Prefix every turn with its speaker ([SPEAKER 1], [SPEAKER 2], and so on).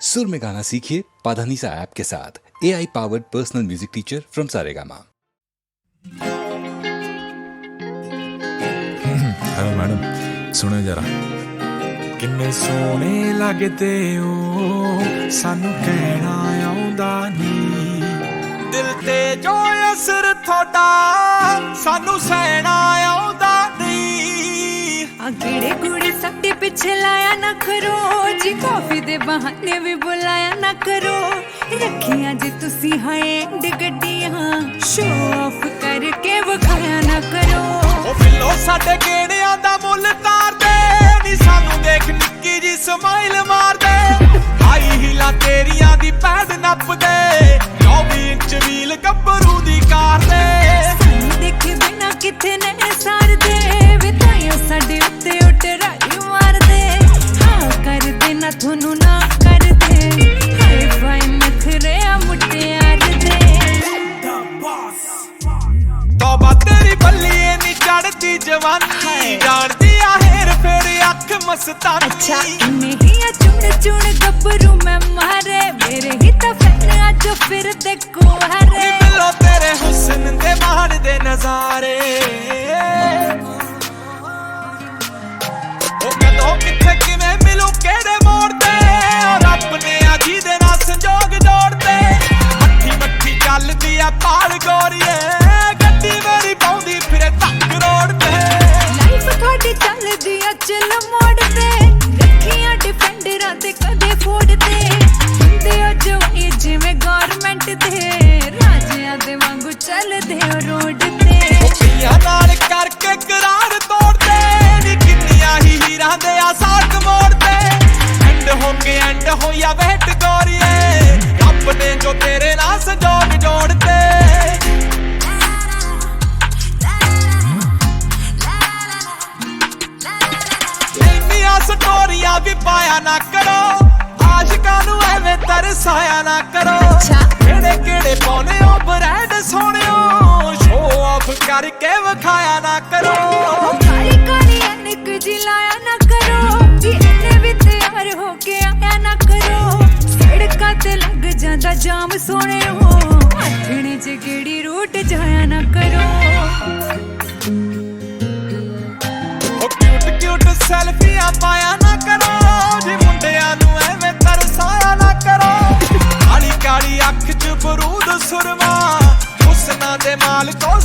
[SPEAKER 1] सुर में गाना सीखिए पाधानीसा ऐप के साथ A I powered personal music teacher from Saregama
[SPEAKER 2] hello madam ਸੁਣੋ ਜਰਾ
[SPEAKER 3] ਕਿੰਨੇ ਸੋਹਣੇ ਲੱਗਦੇ ਹੋ ਸਾਨੂੰ ਕਹਿਣਾ ਆਉਂਦਾ ਨਹੀਂ ਦਿਲ ਤੇ ਜੋ ਅਸਰ ਤੁਹਾਡਾ ਸਾਨੂੰ ਸਹਿਣਾ ਆਉਂਦਾ ਨਹੀਂ
[SPEAKER 4] ਆ ਕਿਹੜੇ ਕੁੜੇ ਸਾਡੇ ਪਿੱਛੇ ਲਾਇਆ ਨਾ ਕਰੋ ਜੀ ਕਾਫੀ ਦੇ ਬਹਾਨੇ ਵੀ ਬੁਲਾਇਆ ਨਾ ਕਰੋ। ਰੱਖੀਆਂ ਜੇ ਤੁਸੀਂ ਹਾਏ ਡ ਗੱਡੀਆਂ ਸ਼ੋ ਆਫ ਕਰਕੇ ਵਿਖਾਇਆ ਨਾ ਕਰੋ।
[SPEAKER 3] ਉਹ ਬਿੱਲੋ ਸਾਡੇ ਗੇੜਿਆਂ ਚੜਦੀ ਜਵਾਨੀ ਜਾਣਦੀ ਆ ਹੇਰ ਫੇਰ ਅੱਖ ਮਸਤਾਨੀ।
[SPEAKER 4] ਅੱਛਾ ਨਹੀਂ ਆ ਚੁਣ ਚੁਣ ਗੱਭਰੂ ਮੈਂ ਮਾਰੇ। ਮੇਰੇ ਹੀ ਤਾਂ ਫੈਨ ਅੱਜ ਫਿਰ
[SPEAKER 3] ਨੀ
[SPEAKER 4] ਕੁਆਰੇ
[SPEAKER 3] ਮਿਲੋ ਤੇਰੇ ਹੁਸਨ ਦੇ ਮਾਣ ਦੇ ਨਜ਼ਾਰੇ। ਚੱਲਦੇ
[SPEAKER 4] ਹੋ ਰੋਡ ਤੇ।
[SPEAKER 3] ਕੁੜੀਆਂ ਨਾਲ ਕਰਕੇ ਕਰਾਰ ਤੋੜਦੇ ਨੀ ਕਿੰਨੀਆਂ ਹੀ ਹੀਰਾਂ ਦੇ ਆ ਸਾਕ ਮੋੜਦੇ। ਐਂਡ ਹੋ ਕੇ ਐਂਡ ਹੋਇਆ ਵੇਟ ਗੋਰੀਏ। ਰੱਬ ਨੇ ਜੋ ਤੇਰੇ ਨਾਲ ਸੰਜੋਗ ਜੋੜਦੇ ਇੰਨੀਆਂ ਸਟੋਰੀਆਂ ਵੀ ਪਾਇਆ ਨਾ ਕਰੋ। ਆਸ਼ਿਕਾਂ ਨੂੰ ਐਵੇਂ ਤਰਸਾਇਆ ਨਾ ਕਰੋ। ਕਿਹੜੇ ਕਿਹੜੇ ਪਾਉਨੇ ਹੋ ਬ੍ਰਾਂਡ ਕਰਕੇ ਵਿਖਾਇਆ ਨਾ ਕਰੋ।
[SPEAKER 4] ਕਾਲੀ ਕਾਲੀ ਅਨਕ ਜੀ ਨਾ ਕਰੋ। ਜੀ ਇਹਨੇ ਵੀ ਤਿਆਰ ਹੋ ਕੇ ਆਇਆ ਨਾ ਕਰੋ। ਸੜਕਾਂ ਤੇ ਲੱਗ ਜਾਂਦਾ ਜਾਮ ਸੋਹਣੇ ਹੋ ਆਖਣੇ ਚ ਕਿਹੜੀ ਰੂਟ ਜਾਇਆ ਨਾ ਕਰੋ।
[SPEAKER 3] Cavalo e com